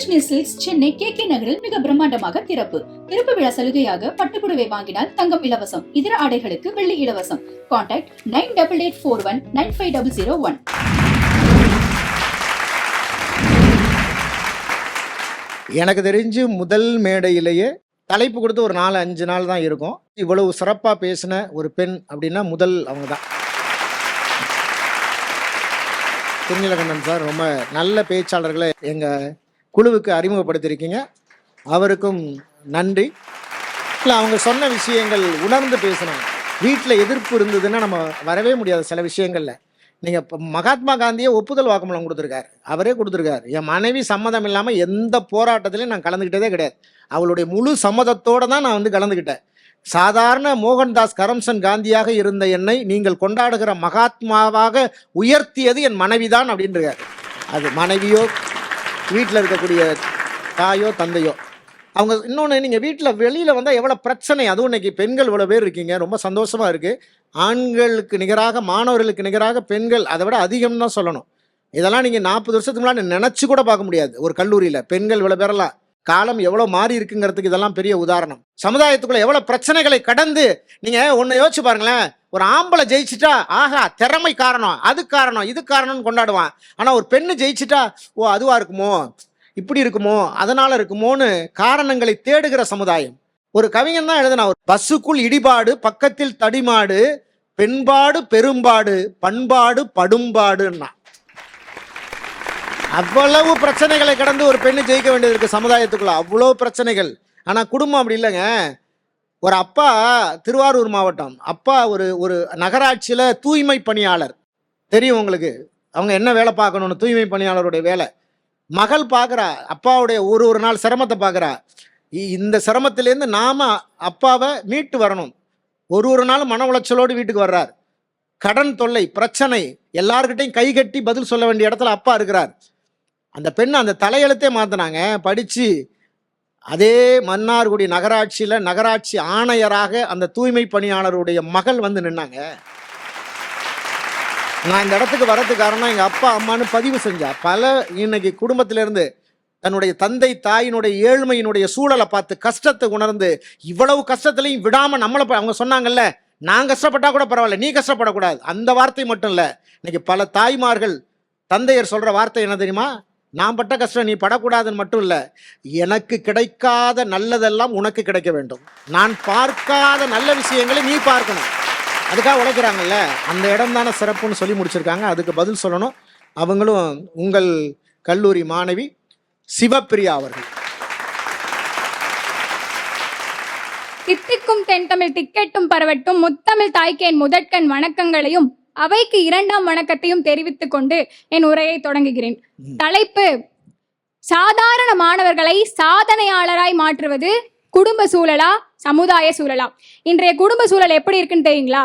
Krishni silks Chennai K K நகரில் மிக பிரம்மாண்டமாக திறப்பு. திறப்பு விழா சலுகையாக பட்டுப்புடவை வாங்கினால் தங்கம் இலவசம் இதர ஆடைகளுக்கு வெள்ளி இலவசம். Contact nine double eight four one nine five double zero one. எனக்கு தெரிஞ்சு முதல் மேடையிலேயே தலைப்பு கொடுத்து ஒரு நாலு அஞ்சு நாள் தான் இருக்கும். இவ்வளவு சிறப்பாக பேசின ஒரு பெண் அப்படின்னா முதல் அவங்க தான். திருநீலகண்டன் சார் ரொம்ப நல்ல பேச்சாளர்களை எங்கள் குழுவுக்கு அறிமுகப்படுத்தியிருக்கீங்க. அவருக்கும் நன்றி. இல்லை அவங்க சொன்ன விஷயங்கள் உணர்ந்து பேசணும். வீட்டில் எதிர்ப்பு இருந்ததுன்னா நம்ம வரவே முடியாது சில விஷயங்களில். நீங்கள் இப்போ மகாத்மா காந்தியே ஒப்புதல் வாக்குமூலம் கொடுத்துருக்காரு. அவரே கொடுத்துருக்காரு. என் மனைவி சம்மதம் இல்லாமல் எந்த போராட்டத்திலையும் நான் கலந்துக்கிட்டதே கிடையாது. அவளுடைய முழு சம்மதத்தோடு தான் நான் வந்து கலந்துக்கிட்டேன் சாதாரண மோகன்தாஸ் கரம்சன் காந்தியாக இருந்த என்னை நீங்கள் கொண்டாடுகிற மகாத்மாவாக உயர்த்தியது என் மனைவிதான் அப்படின்றார். அது மனைவியோ வீட்டில் இருக்கக்கூடிய தாயோ தந்தையோ. அவங்க இன்னொன்று நீங்கள் வீட்டில் வெளியில் வந்தால் எவ்வளோ பிரச்சனை? அதுவும் இன்றைக்கி பெண்கள் இவ்வளோ பேர் இருக்கீங்க. ரொம்ப சந்தோஷமாக இருக்குது ஆண்களுக்கு நிகராக மாணவர்களுக்கு நிகராக பெண்கள் அதை விட அதிகம் தான் சொல்லணும். இதெல்லாம் நீங்கள் நாற்பது வருஷத்துக்கு முன்னாடி நினச்சி கூட பார்க்க முடியாது. ஒரு கல்லூரியில் பெண்கள் இவ்வளோ பேரெல்லாம் காலம் எவ்வளோ மாறி இருக்குங்கிறதுக்கு இதெல்லாம் பெரிய உதாரணம். சமுதாயத்துக்குள்ளே எவ்வளோ பிரச்சனைகளை கடந்து நீங்கள் ஒன்று யோசிச்சு பாருங்களேன். ஒரு ஆம்பளை ஜெயிச்சிட்டா ஆஹா திறமை காரணம் அது காரணம் இது காரணம்னு கொண்டாடுவான். ஆனால் ஒரு பெண்ணு ஜெயிச்சிட்டா ஓ அதுவாக இருக்குமோ? இப்படி இருக்குமோ? அதனால் இருக்குமோன்னு காரணங்களை தேடுகிற சமுதாயம். ஒரு கவிஞன் தான் எழுதினா ஒரு பஸ்ஸுக்குள் இடிபாடு பக்கத்தில் தடிமாடு பெண்பாடு பெரும்பாடு பண்பாடு படும்பாடுன்னா. அவ்வளவு பிரச்சனைகளை கடந்து ஒரு பெண்ணு ஜெயிக்க வேண்டியது இருக்கு சமுதாயத்துக்குள்ள அவ்வளோ பிரச்சனைகள். ஆனால் குடும்பம் அப்படி இல்லைங்க. ஒரு அப்பா திருவாரூர் மாவட்டம். அப்பா ஒரு ஒரு நகராட்சியில் தூய்மை பணியாளர். தெரியும் உங்களுக்கு? அவங்க என்ன வேலை பார்க்கணும்னு? தூய்மை பணியாளருடைய வேலை. மகள் பார்க்குறா அப்பாவுடைய ஒரு ஒரு நாள் சிரமத்தை பார்க்குறா. இந்த சிரமத்திலேருந்து நாம் அப்பாவை மீட்டு வரணும். ஒரு ஒரு நாள் மன உளைச்சலோடு வீட்டுக்கு வர்றார். கடன் தொல்லை பிரச்சனை எல்லார்கிட்டையும் கை கட்டி பதில் சொல்ல வேண்டிய இடத்துல அப்பா இருக்கிறார். அந்த பெண் அந்த தலையெழுத்தே மாற்றினாங்க படித்து அதே மன்னார்குடி நகராட்சியில் நகராட்சி ஆணையராக அந்த தூய்மை பணியாளருடைய மகள் வந்து நின்னாங்க. நான் இந்த இடத்துக்கு வரதுக்கு காரணம் எங்கள் அப்பா அம்மான்னு பதிவு செஞ்சா. பல இன்னைக்கு குடும்பத்திலேருந்து தன்னுடைய தந்தை தாயினுடைய ஏழ்மையினுடைய சூழலை பார்த்து கஷ்டத்தை உணர்ந்து இவ்வளவு கஷ்டத்துலையும் விடாமல் நம்மளை அவங்க சொன்னாங்கல்ல நான் கஷ்டப்பட்டா கூட பரவாயில்ல நீ கஷ்டப்படக்கூடாது. அந்த வார்த்தை மட்டும் இல்லை இன்னைக்கு பல தாய்மார்கள் தந்தையர் சொல்கிற வார்த்தை என்ன தெரியுமா? நான் பட்ட கஷ்டம் நீ படக்கூடாதுன்னு மட்டும் இல்லை. எனக்கு கிடைக்காத நல்லதெல்லாம் உனக்கு கிடைக்க வேண்டும். நான் பார்க்காத நல்ல விஷயங்களை நீ பார்க்கணும். அதுக்காக உழைக்கிறாங்கல்ல? அந்த இடம் தானே சிறப்புன்னு சொல்லி முடிச்சிருக்காங்க. அதுக்கு பதில் சொல்லணும். அவங்களும் உங்கள் கல்லூரி மாணவி சிவப்பிரியா அவர்கள். தித்திக்கும் தென்தமிழ் திக்கெட்டும் பரவட்டும் முத்தமிழ் தாய்க்கேன் முதற்கண் வணக்கங்களையும் அவைக்கு இரண்டாம் வணக்கத்தையும் தெரிவித்துக் கொண்டு என் உரையை தொடங்குகிறேன். தலைப்பு சாதாரண மாணவர்களை சாதனையாளராய் மாற்றுவது குடும்ப சூழலா சமுதாய சூழலா? இன்றைய குடும்ப சூழல் எப்படி இருக்குன்னு தெரியுங்களா?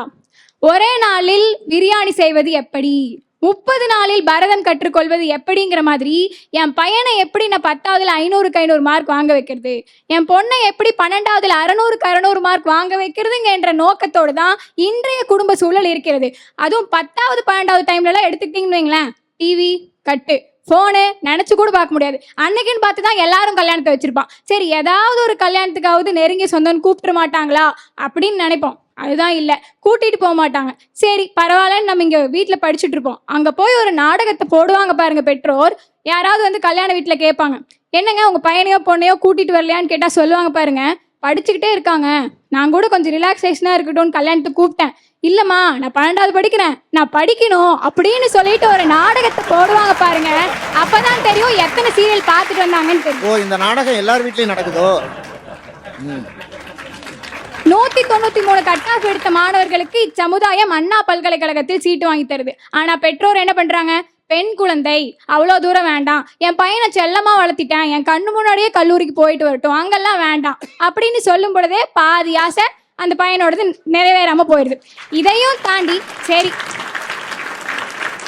ஒரே நாளில் பிரியாணி செய்வது எப்படி? முப்பது நாளில் பரதம் கற்றுக்கொள்வது எப்படிங்கிற மாதிரி என் பையனை எப்படி நான் பத்தாவதுல ஐநூறுக்கு ஐநூறு மார்க் வாங்க வைக்கிறது? என் பொண்ணை எப்படி பன்னெண்டாவதுல அறநூறுக்கு அறநூறு மார்க் வாங்க வைக்கிறதுங்க என்ற நோக்கத்தோடு தான் இன்றைய குடும்ப சூழல் இருக்கிறது. அதுவும் பத்தாவது பன்னெண்டாவது டைம்லலாம் எடுத்துக்கிட்டிங்கன்னு வைங்களேன். டிவி கட்டு ஃபோனு நினச்சி கூட பார்க்க முடியாது. அன்னைக்குன்னு பார்த்து தான் எல்லாரும் கல்யாணத்தை வச்சுருப்பான். சரி ஏதாவது ஒரு கல்யாணத்துக்காவது நெருங்கிய சொந்தம்னு கூப்பிட்டுற மாட்டாங்களா? அப்படின்னு நினைப்போம். அதுதான் இல்லை. கூட்டிட்டு போக மாட்டாங்க. சரி பரவாயில்லன்னு நம்ம இங்கே வீட்டில் படிச்சுட்டு இருப்போம். அங்கே போய் ஒரு நாடகத்தை போடுவாங்க பாருங்க பெற்றோர். யாராவது வந்து கல்யாண வீட்டில் கேட்பாங்க. என்னங்க உங்கள் பையனையோ பொண்ணையோ கூட்டிகிட்டு வரலையான்னு கேட்டால் சொல்லுவாங்க பாருங்க. படிச்சுக்கிட்டே இருக்காங்க. நான் கூட கொஞ்சம் ரிலாக்ஸேஷனாக இருக்கட்டும்னு கல்யாணத்துக்கு கூப்பிட்டேன். இல்லைம்மா நான் பன்னெண்டாவது படிக்கிறேன். நான் படிக்கணும் அப்படின்னு சொல்லிட்டு ஒரு நாடகத்தை போடுவாங்க பாருங்க. அப்பதான் தெரியும் எத்தனை சீரியல் பார்த்துட்டு வந்தாங்கன்னு தெரியும். ஓ இந்த நாடகம் எல்லார் வீட்லயும் நடக்குதோ? நூத்தி தொண்ணூத்தி மூணு கட்டாஃப் எடுத்த மாணவர்களுக்கு இச்சமுதாயம் அண்ணா பல்கலைக்கழகத்தில் சீட்டு வாங்கி தருது. ஆனா பெற்றோர் என்ன பண்றாங்க? பெண் குழந்தை. அவ்வளோ தூரம் வேண்டாம். என் பையனை செல்லமாக வளர்த்திட்டேன். என் கண்ணு முன்னாடியே கல்லூரிக்கு போயிட்டு வரட்டும். அங்கெல்லாம் வேண்டாம். அப்படின்னு சொல்லும் பொழுதே பாதி ஆசை அந்த பையனோடது நிறைவேறாமல் போயிடுது இதையும் தாண்டி சரி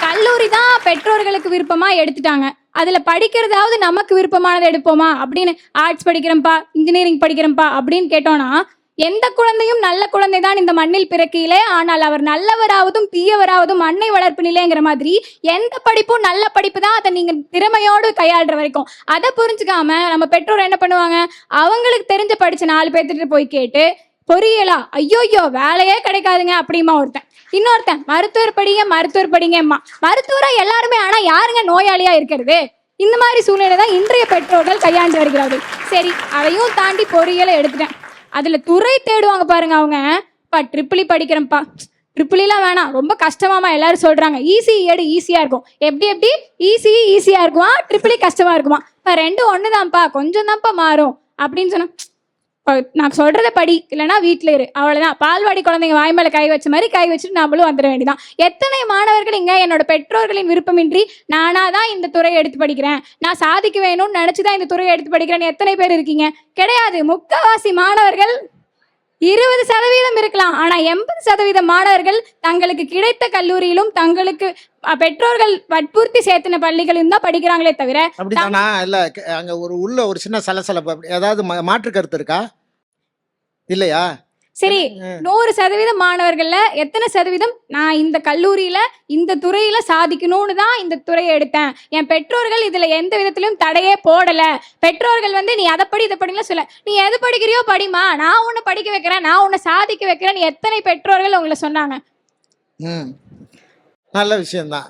கல்லூரி தான் பெற்றோர்களுக்கு விருப்பமாக எடுத்துட்டாங்க. அதில் படிக்கிறதாவது நமக்கு விருப்பமானதை எடுப்போமா? அப்படின்னு ஆர்ட்ஸ் படிக்கிறேன்ப்பா இன்ஜினியரிங் படிக்கிறேன்ப்பா அப்படின்னு கேட்டோம்னா எந்த குழந்தையும் நல்ல குழந்தை தான் இந்த மண்ணில் பிறக்கையிலே. ஆனால் அவர் நல்லவராவதும் தீயவராவதும் அன்னை வளர்ப்பினிலேங்கிற மாதிரி எந்த படிப்பும் நல்ல படிப்பு தான் அதை நீங்க திறமையோடு கையாளுற வரைக்கும். அதை புரிஞ்சுக்காம நம்ம பெற்றோர் என்ன பண்ணுவாங்க? அவங்களுக்கு தெரிஞ்ச படிச்ச நாலு பேர்த்துட்டு போய் கேட்டு பொரியலா ஐயோயோ வேலையே கிடைக்காதுங்க அப்படிமா ஒருத்தன். இன்னொருத்தன் மருத்துவர் படிங்க மருத்துவர் படிங்கம்மா. மருத்துவரா எல்லாருமே ஆனா யாருங்க நோயாளியா இருக்கிறது? இந்த மாதிரி சூழ்நிலை தான் இன்றைய பெற்றோர்கள் கையாண்டு வருகிறார்கள். சரி அதையும் தாண்டி பொறியியலை எடுத்துட்டேன். அதுல துறை தேடுவாங்க பாருங்க அவங்க. பா ட்ரிபிளி படிக்கிறேன்ப்பா. ட்ரிபிளிலாம் வேணாம். ரொம்ப கஷ்டமாமா எல்லாரும் சொல்றாங்க. ஈஸி எடு ஈஸியா இருக்கும். எப்படி எப்படி? ஈஸி ஈஸியா இருக்குமா? ட்ரிபிளி கஷ்டமா இருக்குமா? இப்போ ரெண்டும் ஒண்ணுதான்ப்பா. கொஞ்சம் தான்ப்பா மாறும். அப்படின்னு சொன்னா நான் சொல்றத படி இல்லைன்னா வீட்டில் இரு. அவ்வளோதான் பால்வாடி குழந்தைங்க வாய் மேலே கை வச்ச மாதிரி கை வச்சுட்டு நம்மளும் வந்துட வேண்டியதான் எத்தனை மாணவர்கள் இங்கே என்னோட பெற்றோர்களின் விருப்பமின்றி நானாக தான் இந்த துறையை எடுத்து படிக்கிறேன். நான் சாதிக்க வேணும்னு நினச்சி தான் இந்த துறையை எடுத்து படிக்கிறேன்னு எத்தனை பேர் இருக்கீங்க? கிடையாது. முக்காவாசி மாணவர்கள் இருபது சதவீதம் இருக்கலாம். ஆனா எண்பது சதவீத மாணவர்கள் தங்களுக்கு கிடைத்த கல்லூரியிலும் தங்களுக்கு பெற்றோர்கள் வற்புறுத்தி சேர்த்தின பள்ளிகளும் தான் படிக்கிறாங்களே தவிர அப்படிதானா இல்ல அங்க ஒரு உள்ள ஒரு சின்ன சலசலப்பு ஏதாவது மாற்று கருத்து இருக்கா? இல்லையா? சரி. நூறு சதவீதம் மாணவர்கள்ல எத்தனை சதவீதம் நான் இந்த கல்லூரியில இந்த துறையில சாதிக்கணும்னு தான் இந்த துறையை எடுத்தேன். என் பெற்றோர்கள் இதுல எந்த விதத்திலும் தடையே போடல. பெற்றோர்கள் வந்து நீ அதை படி இதை படிங்களா சொல்ல. நீ எது படிக்கிறியோ படிமா நான் உன்னை படிக்க வைக்கிறேன். நான் உன்னை சாதிக்க வைக்கிறேன் எத்தனை பெற்றோர்கள் உங்களை சொன்னாங்க? நல்ல விஷயம்தான்.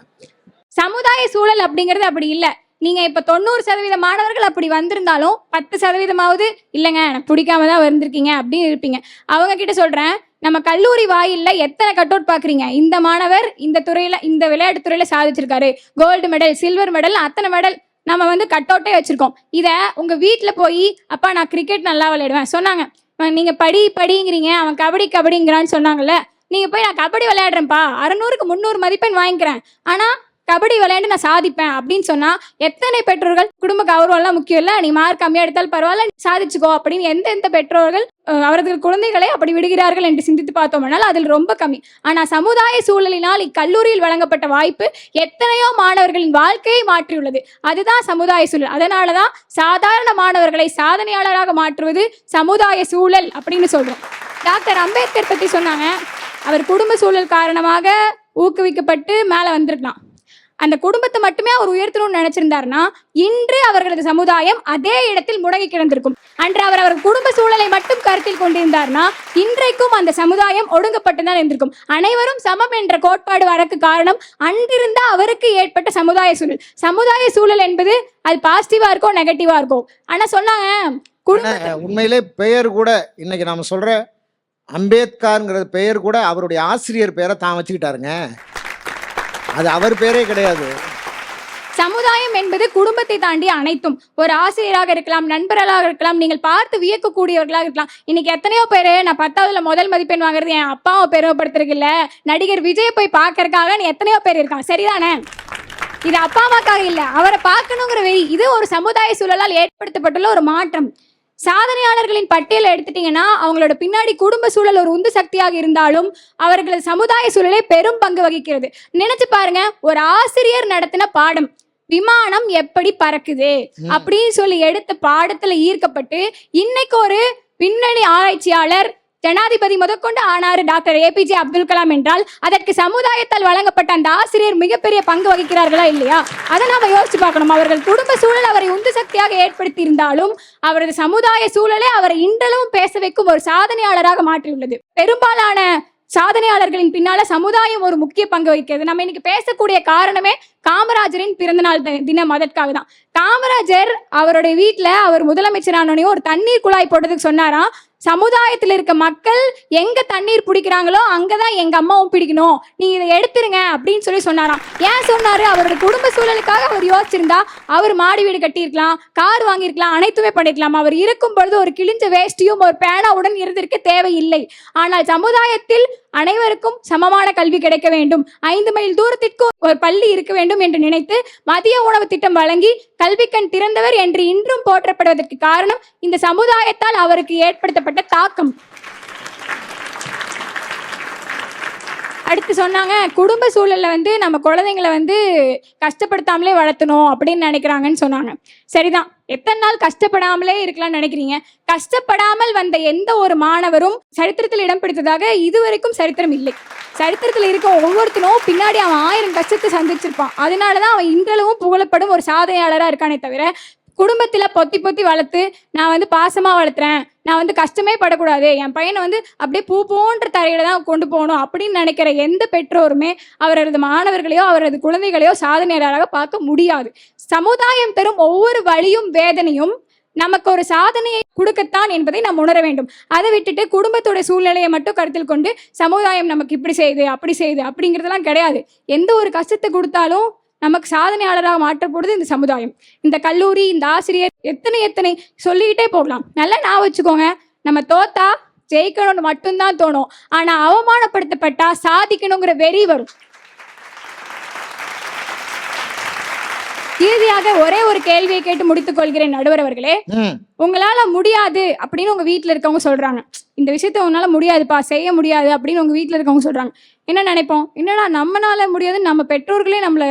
சமுதாய சூழல் அப்படிங்கிறது அப்படி இல்லை. நீங்க இப்ப தொண்ணூறு சதவீத மாணவர்கள் அப்படி வந்திருந்தாலும் பத்து சதவீதமாவது இல்லைங்க எனக்கு பிடிக்காம தான் வந்திருக்கீங்க அப்படின்னு இருப்பீங்க. அவங்க கிட்ட சொல்றேன் நம்ம கல்லூரி வாயில்ல எத்தனை கட் அவுட் பாக்குறீங்க? இந்த மாணவர் இந்த துறையில இந்த விளையாட்டு துறையில சாதிச்சிருக்காரு. கோல்டு மெடல் சில்வர் மெடல் அத்தனை மெடல் நம்ம வந்து கட் அவுட்டே வச்சிருக்கோம். இதை உங்க வீட்டில் போய் அப்பா நான் கிரிக்கெட் நல்லா விளையாடுவேன். சொன்னாங்க. நீங்க படி படிங்கிறீங்க அவன் கபடி கபடிங்கிறான்னு சொன்னாங்கல்ல நீங்க போய் நான் கபடி விளையாடுறேன்ப்பா. அறநூறுக்கு முந்நூறு மதிப்பெண் வாங்கிக்கிறேன். ஆனா கபடி விளையாண்டு நான் சாதிப்பேன் அப்படின்னு சொன்னா எத்தனை பெற்றோர்கள் குடும்ப கௌரவம்லாம் முக்கியம் இல்லை? நீ மார்க் கம்மியா எடுத்தாலும் பரவாயில்ல நீ சாதிச்சுக்கோ அப்படின்னு எந்த எந்த பெற்றோர்கள் அவர்கள் அவரது குழந்தைகளை அப்படி விடுகிறார்கள் என்று சிந்தித்து பார்த்தோம்னால் அதில் ரொம்ப கம்மி. ஆனால் சமுதாய சூழலினால் இக்கல்லூரியில் வழங்கப்பட்ட வாய்ப்பு எத்தனையோ மாணவர்களின் வாழ்க்கையை மாற்றியுள்ளது. அதுதான் சமுதாய சூழல். அதனாலதான் சாதாரண மாணவர்களை சாதனையாளராக மாற்றுவது சமுதாய சூழல் அப்படின்னு சொல்றோம். டாக்டர் அம்பேத்கர் பற்றி சொன்னாங்க. அவர் குடும்ப சூழல் காரணமாக ஊக்குவிக்கப்பட்டு மேலே வந்திருக்கலாம். அந்த குடும்பத்தை மட்டுமே அவர் உயர்த்தணும்னு நினைச்சிருந்தாருன்னா இன்று அவர்களது சமுதாயம் அதே இடத்தில் முடங்கி கிடந்திருக்கும். அன்று அவர் அவர் குடும்ப சூழலை மட்டும் கருத்தில் கொண்டிருந்தார்னா இன்றைக்கும் அந்த சமுதாயம் ஒடுங்கப்பட்டு தான் இருந்திருக்கும். அனைவரும் சமம் என்ற கோட்பாடு வரக்கு காரணம் அன்றிருந்த அவருக்கு ஏற்பட்ட சமுதாய சூழல். சமுதாய சூழல் என்பது அது பாசிட்டிவா இருக்கோ நெகட்டிவா இருக்கோ? ஆனா சொன்னாங்க. குடும்ப உண்மையிலே பெயர் கூட இன்னைக்கு நாம சொல்ற அம்பேத்கர்ங்கிற பெயர் கூட அவருடைய ஆசிரியர் பெயரை தான் வச்சுக்கிட்டாருங்க. அது அவர் பேரே கிடையாது. சமுதாயம் என்பது குடும்பத்தை தாண்டி அனைத்தும். ஒரு ஆசிரியராக இருக்கலாம் நண்பர்களாக இருக்கலாம் நீங்கள் பார்த்து வியக்கக்கூடியவர்களாக இருக்கலாம். இன்னைக்கு எத்தனையோ பேர் நான் பத்தாவதுல முதல் மதிப்பெண் வாங்குறது என் அப்பாவை பெருமைப்படுத்திருக்கில்ல நடிகர் விஜய் போய் பார்க்கறதுக்காக எத்தனையோ பேர் இருக்கான் சரிதானே? இது அப்பா அம்மாக்காக இல்ல. அவரை பார்க்கணுங்கிற வெறி இது ஒரு சமுதாய சூழலால் ஏற்படுத்தப்பட்டுள்ள ஒரு மாற்றம். சாதனையாளர்களின் பட்டியலை எடுத்துட்டீங்கன்னா அவங்களோட பின்னாடி குடும்ப சூழல் ஒரு உந்து சக்தியாக இருந்தாலும் அவர்களது சமுதாய சூழலே பெரும் பங்கு வகிக்கிறது நினைச்சு பாருங்க ஒரு ஆசிரியர் நடத்தின பாடம் விமானம் எப்படி பறக்குது. அப்படின்னு சொல்லி எடுத்த பாடத்துல ஈர்க்கப்பட்டு இன்னைக்கு ஒரு பின்னணி ஆராய்ச்சியாளர் ஜனாதிபதி முதற்கொண்டு ஆனாரு டாக்டர் ஏபிஜே அப்துல் கலாம் என்றால் அதற்கு சமுதாயத்தால் வழங்கப்பட்ட அந்த ஆசிரியர் மிகப்பெரிய பங்கு வகிக்கிறார்களா இல்லையா? அதை நாம யோசிச்சு பார்க்கணும். அவர்கள் குடும்ப சூழல் அவரை உந்து சக்தியாக ஏற்படுத்தி இருந்தாலும் அவரது சமுதாய சூழலே அவரை இன்றளவும் பேச வைக்கும் ஒரு சாதனையாளராக மாற்றியுள்ளது. பெரும்பாலான சாதனையாளர்களின் பின்னால சமுதாயம் ஒரு முக்கிய பங்கு வகிக்கிறது. நம்ம இன்னைக்கு பேசக்கூடிய காரணமே காமராஜரின் பிறந்தநாள் தி- தினம். அதற்காக தான். காமராஜர் அவருடைய வீட்ல அவர் முதலமைச்சரானோடனே ஒரு தண்ணீர் குழாய் போட்டதுக்கு சொன்னாராம் சமுதாயத்தில் இருக்க மக்கள் எங்க தண்ணீர் பிடிக்கிறாங்களோ அங்கதான் எங்க அம்மாவும் பிடிக்கணும். நீங்க இதை எடுத்துருங்க அப்படின்னு சொல்லி சொன்னாராம். ஏன் சொன்னாரு? அவரோட குடும்ப சூழலுக்காக அவர் யோசிச்சிருந்தா அவர் மாடி வீடு கட்டியிருக்கலாம் கார் வாங்கியிருக்கலாம் அனைத்துமே பண்ணிருக்கலாம். அவர் இருக்கும் பொழுது ஒரு கிழிஞ்ச வேஷ்டியும் ஒரு பேனாவுடன் இருந்திருக்க தேவையில்லை. ஆனால் சமுதாயத்தில் அனைவருக்கும் சமமான கல்வி கிடைக்க வேண்டும். ஐந்து மைல் தூரத்திற்கு ஒரு பள்ளி இருக்க வேண்டும் என்று நினைத்து மதிய உணவு திட்டம் வழங்கி கல்விக்கண் திறந்தவர் என்று இன்றும் போற்றப்படுவதற்கு காரணம் இந்த சமுதாயத்தால் அவருக்கு ஏற்படுத்தப்பட்ட தாக்கம். அடுத்து சொன்னாங்க குடும்ப சூழல்ல வந்து நம்ம குழந்தைங்களை வந்து கஷ்டப்படுத்தாமலே வளர்த்தணும் அப்படின்னு நினைக்கிறாங்கன்னு சொன்னாங்க. சரிதான். எத்தனை நாள் கஷ்டப்படாமலே இருக்கலாம்னு நினைக்கிறீங்க? கஷ்டப்படாமல் வந்த எந்த ஒரு மாணவரும் சரித்திரத்தில் இடம் பிடித்ததாக இதுவரைக்கும் சரித்திரம் இல்லை. சரித்திரத்தில் இருக்க ஒவ்வொருத்தனும் பின்னாடி அவன் ஆயிரம் கஷ்டத்தை சந்திச்சிருப்பான். அதனால தான் அவன் இன்றளவும் புகழப்படும் ஒரு சாதனையாளராக இருக்கானே தவிர குடும்பத்தில் பொத்தி பொத்தி வளர்த்து நான் வந்து பாசமாக வளர்த்துறேன் நான் வந்து கஷ்டமே படக்கூடாது என் பையனை வந்து அப்படியே பூ போன்ற தரையில தான் கொண்டு போகணும் அப்படின்னு நினைக்கிற எந்த பெற்றோருமே அவரது மாணவர்களையோ அவரது குழந்தைகளையோ சாதனையாளராக பார்க்க முடியாது. சமுதாயம் தரும் ஒவ்வொரு வழியும் வேதனையும் நமக்கு ஒரு சாதனையை கொடுக்கத்தான் என்பதை நாம் உணர வேண்டும். அதை விட்டுட்டு குடும்பத்தோட சூழ்நிலையை மட்டும் கருத்தில் கொண்டு சமுதாயம் நமக்கு இப்படி செய்யுது அப்படி செய்யுது அப்படிங்கிறதெல்லாம் கிடையாது. எந்த ஒரு கஷ்டத்தை கொடுத்தாலும் நமக்கு சாதனையாளராக மாற்றப்படுது இந்த சமுதாயம். இந்த கல்லூரி இந்த ஆசிரியர் எத்தனை எத்தனை சொல்லிக்கிட்டே போகலாம். நல்லா நான் வச்சுக்கோங்க. நம்ம தோத்தா ஜெயிக்கணும்னு மட்டும்தான் தோணும். ஆனா அவமானப்படுத்தப்பட்டா சாதிக்கணுங்கிற வெறி வரும். இறுதியாக ஒரே ஒரு கேள்வியை கேட்டு முடித்துக் கொள்கிறேன் நடுவர் அவர்களே. உங்களால முடியாது அப்படின்னு உங்க வீட்ல இருக்கவங்க சொல்றாங்க. இந்த விஷயத்த உன்னால முடியாதுப்பா செய்ய முடியாது அப்படின்னு உங்க வீட்ல இருக்கவங்க சொல்றாங்க. என்ன நினைப்போம்? என்னடா நம்மனால முடியாதுன்னு நம்ம பெற்றோர்களே நம்மள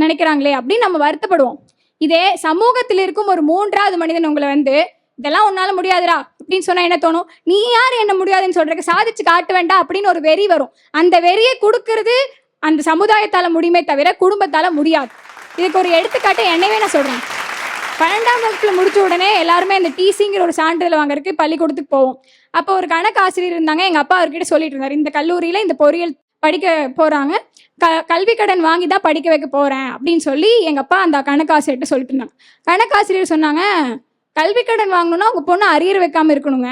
நினைக்கிறாங்களே அப்படின்னு நம்ம வருத்தப்படுவோம். இதே சமூகத்தில் இருக்கும் ஒரு மூன்றாவது மனிதன் உங்களை வந்து இதெல்லாம் உன்னால முடியாதுடா அப்படின்னு சொன்னா என்ன தோணும்? நீ யார்? என்ன முடியாதுன்னு சொல்றதுக்கு சாதிச்சு காட்ட வேண்டாம் அப்படின்னு ஒரு வெறி வரும். அந்த வெறியை கொடுக்கறது அந்த சமுதாயத்தால முடியுமே தவிர குடும்பத்தால முடியாது. இதுக்கு ஒரு எடுத்துக்காட்டு என்னவே நான் சொல்றேன். பன்னெண்டாம் வகுப்புல முடிச்ச உடனே எல்லாருமே இந்த டிசிங்கிற ஒரு சான்றிதழ் வாங்குறதுக்கு பள்ளிக்கூடத்துக்கு போவோம். அப்போ ஒரு கணக்கு ஆசிரியர் இருந்தாங்க. எங்க அப்பா அவர்கிட்ட சொல்லிட்டு இருந்தார் இந்த கல்லூரியில இந்த பொறியியல் படிக்க போகிறாங்க க கல்வி கடன் வாங்கி தான் படிக்க வைக்க போகிறேன் அப்படின்னு சொல்லி எங்கள் அப்பா அந்த கணக்காசிரியர்கிட்ட சொல்லிட்டு இருந்தாங்க. கணக்காசிரியர் சொன்னாங்க கல்வி கடன் வாங்கணும்னா உங்கள் பொண்ணு அரியர் வைக்காமல் இருக்கணுங்க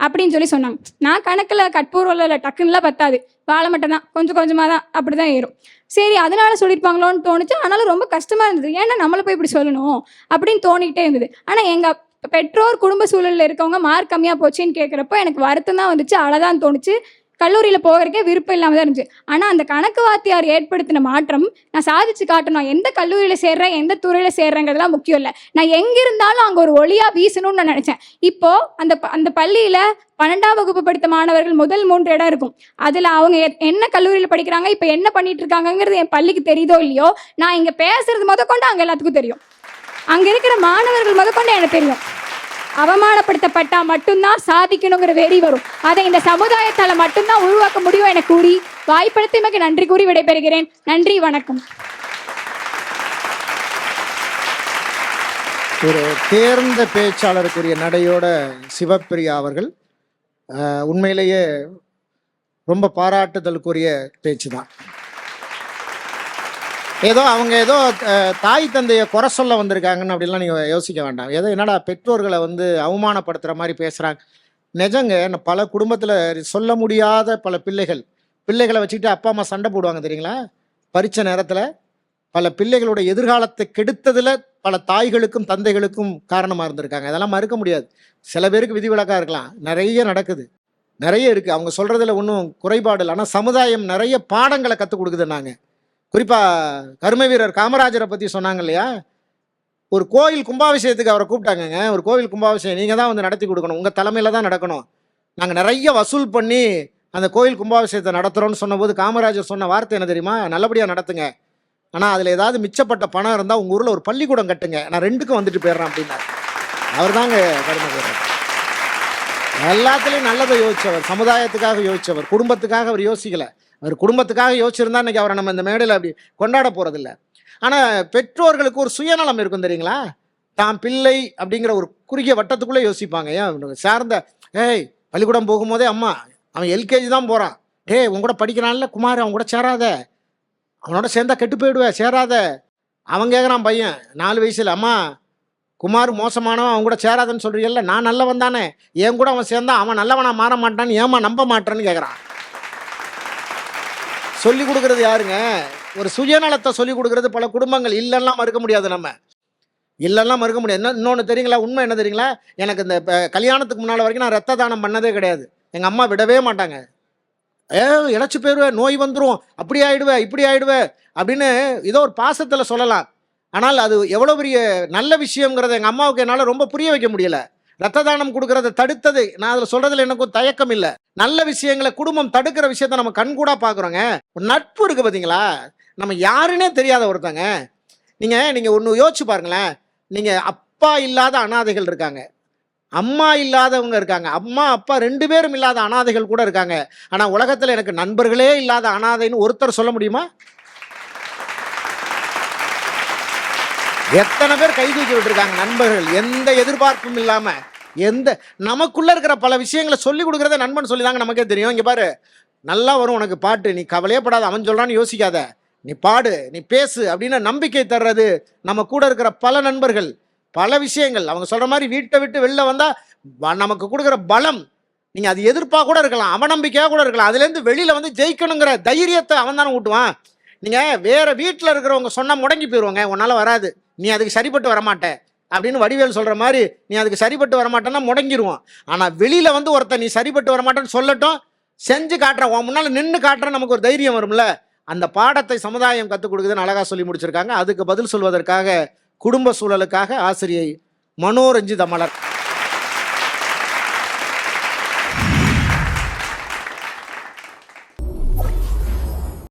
அப்படின்னு சொல்லி சொன்னாங்க. நான் கணக்கில் கட்பூர்வில் இல்லை டக்குன்னுலாம் பத்தாது. வாழை மட்டும் தான் கொஞ்சம் கொஞ்சமாக தான் அப்படி தான் ஏறும். சரி அதனால சொல்லியிருப்பாங்களோன்னு தோணுச்சு. ஆனாலும் ரொம்ப கஷ்டமாக இருந்தது. ஏன்னா நம்மளை போய் இப்படி சொல்லணும் அப்படின்னு தோணிக்கிட்டே இருந்தது. ஆனால் எங்கள் பெற்றோர் குடும்ப சூழலில் இருக்கவங்க மார்க் கம்மியாக போச்சுன்னு கேட்குறப்போ எனக்கு வருத்தம் தான் வந்துச்சு அழதான் தோணுச்சு. கல்லூரியில் போகிறக்கே விருப்பம் இல்லாமல் தான் இருந்துச்சு. ஆனால் அந்த கணக்கு வாத்தியார் ஏற்படுத்தின மாற்றம் நான் சாதிச்சு காட்டணும். எந்த கல்லூரியில் சேர்றேன் எந்த துறையில் சேர்றேங்கிறதுலாம் முக்கியம் இல்லை. நான் எங்கே இருந்தாலும் அங்கே ஒரு ஒளியாக வீசணும்னு நான் நினச்சேன். இப்போது அந்த ப- அந்த பள்ளியில் பன்னெண்டாம் வகுப்பு படித்த மாணவர்கள் முதல் மூன்று இடம் இருக்கும். அதில் அவங்க என்ன கல்லூரியில் படிக்கிறாங்க இப்போ என்ன பண்ணிட்டு இருக்காங்கங்கிறது என் பள்ளிக்கு தெரியுதோ இல்லையோ நான் இங்கே பேசுறது முதற்கொண்டு அங்கே எல்லாத்துக்கும் தெரியும். அங்கே இருக்கிற மாணவர்கள் முதற்கொண்டு எனக்கு தெரியும். அவமானப்படுத்தப்பட்டா மட்டும்தான் சாதிக்கணுங்கிற வெறி வரும். அதை இந்த சமுதாயத்தால மட்டும்தான் உருவாக்க முடியும் என கூறி வாய்ப்படுத்தி மிக நன்றி கூறி விடைபெறுகிறேன். நன்றி வணக்கம். ஒரு தேர்ந்த பேச்சாளருக்குரிய நடையோட சிவப்பிரியா அவர்கள் உண்மையிலேயே ரொம்ப பாராட்டுதலுக்குரிய பேச்சு தான் ஏதோ அவங்க ஏதோ தாய் தந்தையை குறை சொல்ல வந்திருக்காங்கன்னு அப்படிலாம் நீங்கள் யோசிக்க வேண்டாம். ஏதோ என்னடா பெற்றோர்களை வந்து அவமானப்படுத்துகிற மாதிரி பேசுகிறாங்க நிஜங்க பல குடும்பத்தில் சொல்ல முடியாத பல பிள்ளைகள். பிள்ளைகளை வச்சுக்கிட்டு அப்பா அம்மா சண்டை போடுவாங்க தெரியுங்களா? பறிச்ச நேரத்தில் பல பிள்ளைகளோட எதிர்காலத்தை கெடுத்ததில் பல தாய்களுக்கும் தந்தைகளுக்கும் காரணமாக இருந்திருக்காங்க. அதெல்லாம் மறுக்க முடியாது. சில பேருக்கு விதிவிலக்காக இருக்கலாம். நிறைய நடக்குது. நிறைய இருக்குது அவங்க சொல்கிறதுல ஒன்றும் குறைபாடு இல்லை. ஆனால் சமுதாயம் நிறைய பாடங்களை கற்றுக் கொடுக்குது நாங்கள் குறிப்பாக கரும வீரர் காமராஜரை பற்றி சொன்னாங்க இல்லையா? ஒரு கோயில் கும்பாபிஷேகத்துக்கு அவரை கூப்பிட்டாங்கங்க. ஒரு கோவில் கும்பாபிஷேகம் நீங்கள் தான் வந்து நடத்தி கொடுக்கணும். உங்கள் தலைமையில் தான் நடக்கணும். நாங்கள் நிறைய வசூல் பண்ணி அந்த கோயில் கும்பாபிஷேகத்தை நடத்துகிறோன்னு சொன்னபோது காமராஜர் சொன்ன வார்த்தை என்ன தெரியுமா? நல்லபடியாக நடத்துங்க. ஆனால் அதில் ஏதாவது மிச்சப்பட்ட பணம் இருந்தால் உங்கள் ஊரில் ஒரு பள்ளிக்கூடம் கட்டுங்க. நான் ரெண்டுக்கும் வந்துட்டு போயிடுறேன் அப்படின்னாரு. அவர் தாங்க கரும எல்லாத்துலேயும் நல்லதை யோசிச்சவர் சமுதாயத்துக்காக யோசிச்சவர் குடும்பத்துக்காக அவர் யோசிக்கலை. அவர் குடும்பத்துக்காக யோசிச்சிருந்தா இன்னைக்கு அவரை நம்ம இந்த மேடையில் அப்படி கொண்டாட போகிறதில்ல ஆனால் பெற்றோர்களுக்கு ஒரு சுயநலம் இருக்கும் தெரியுங்களா? தான் பிள்ளை அப்படிங்கிற ஒரு குறுகிய வட்டத்துக்குள்ளே யோசிப்பாங்க. ஏன்? சார்ந்த ஏய் பள்ளிக்கூடம் போகும்போதே அம்மா அவன் எல்கேஜி தான் போகிறான் டேய் உன் கூட படிக்கிறான்ல குமார் அவன் கூட சேராத. அவனோட சேர்ந்தா கெட்டு போயிடுவேன் சேராத. அவன் கேட்குறான் பையன் நாலு வயசில் அம்மா குமார் மோசமானவன் அவன் கூட சேராதன்னு சொல்கிறீங்கல்ல நான் நல்லவன் தானே. என் கூட அவன் சேர்ந்தா அவன் நல்லவனா மாற மாட்டான்னு ஏமா நம்ப மாட்டேன்னு கேட்குறான் சொல்லி கொடுக்கறது யாருங்க? ஒரு சுயநலத்தை சொல்லி கொடுக்கறது பல குடும்பங்கள். இல்லைன்னா மறுக்க முடியாது நம்ம. இல்லைன்னா மறுக்க முடியாது. என்ன இன்னொன்று தெரியுங்களா? உண்மை என்ன தெரியுங்களா? எனக்கு இந்த கல்யாணத்துக்கு முன்னால் வரைக்கும் நான் ரத்த தானம் பண்ணதே கிடையாது. எங்கள் அம்மா விடவே மாட்டாங்க. ஏ இழைச்சி போயிடுவேன் நோய் வந்துடும் அப்படி ஆயிடுவேன் இப்படி ஆயிடுவேன் அப்படின்னு ஏதோ ஒரு பாசத்தில் சொல்லலாம். ஆனால் அது எவ்வளோ பெரிய நல்ல விஷயங்கிறத எங்கள் அம்மாவுக்கு என்னால் ரொம்ப புரிய வைக்க முடியல. ரத்த தானம் கொடுக்கறத தடுத்தது. நான் அதில் சொல்றதுல எனக்கும் தயக்கம் இல்லை. நல்ல விஷயங்களை குடும்பம் தடுக்கிற விஷயத்த நம்ம கண்கூடா பார்க்குறோங்க ஒரு நட்பு இருக்கு பார்த்தீங்களா நம்ம யாருன்னே தெரியாத ஒருத்தங்க. நீங்கள் நீங்கள் ஒன்று யோசிச்சு பாருங்களேன். நீங்கள் அப்பா இல்லாத அனாதைகள் இருக்காங்க. அம்மா இல்லாதவங்க இருக்காங்க. அம்மா அப்பா ரெண்டு பேரும் இல்லாத அனாதைகள் கூட இருக்காங்க. ஆனால் உலகத்தில் எனக்கு நண்பர்களே இல்லாத அனாதைன்னு ஒருத்தர் சொல்ல முடியுமா? எத்தனை பேர் கை தூக்கி விட்டுருக்காங்க நண்பர்கள்? எந்த எதிர்பார்ப்பும் இல்லாமல் எந்த நமக்குள்ளே இருக்கிற பல விஷயங்களை சொல்லி கொடுக்குறத நண்பன் சொல்லி தாங்க நமக்கே தெரியும். இங்கே பாரு நல்லா வரும் உனக்கு பாட்டு. நீ கவலையே படாத அவன் சொல்கிறான்னு யோசிக்காத. நீ பாடு நீ பேசு அப்படின்னு நம்பிக்கை தர்றது நம்ம கூட இருக்கிற பல நண்பர்கள் பல விஷயங்கள். அவங்க சொல்கிற மாதிரி வீட்டை விட்டு வெளில வந்தால் நமக்கு கொடுக்குற பலம் நீங்கள் அது எதிர்ப்பாக கூட இருக்கலாம் அவநம்பிக்கையாக கூட இருக்கலாம். அதுலேருந்து வெளியில் வந்து ஜெயிக்கணுங்கிற தைரியத்தை அவன் தானே ஊட்டுவான். நீங்கள் வேறு வீட்டில் இருக்கிறவங்க சொன்னால் முடங்கி போயிடுவாங்க உன்னால் வராது. நீ அதுக்கு சரிப்பட்டு வரமாட்டே அப்படின்னு வடிவேல் சொல்கிற மாதிரி நீ அதுக்கு சரிப்பட்டு வரமாட்டேன்னா முடங்கிடுவான் ஆனால் வெளியில் வந்து ஒருத்தன் நீ சரிப்பட்டு வரமாட்டேன்னு சொல்லட்டும் செஞ்சு காட்டுறேன் உன் முன்னால் நின்று காட்டுறேன் நமக்கு ஒரு தைரியம் வரும்ல? அந்த பாடத்தை சமுதாயம் கற்றுக் கொடுக்குதுன்னு அழகாக சொல்லி முடிச்சிருக்காங்க. அதுக்கு பதில் சொல்வதற்காக குடும்ப சூழலுக்காக ஆசிரியை மனோரஞ்சித மலர்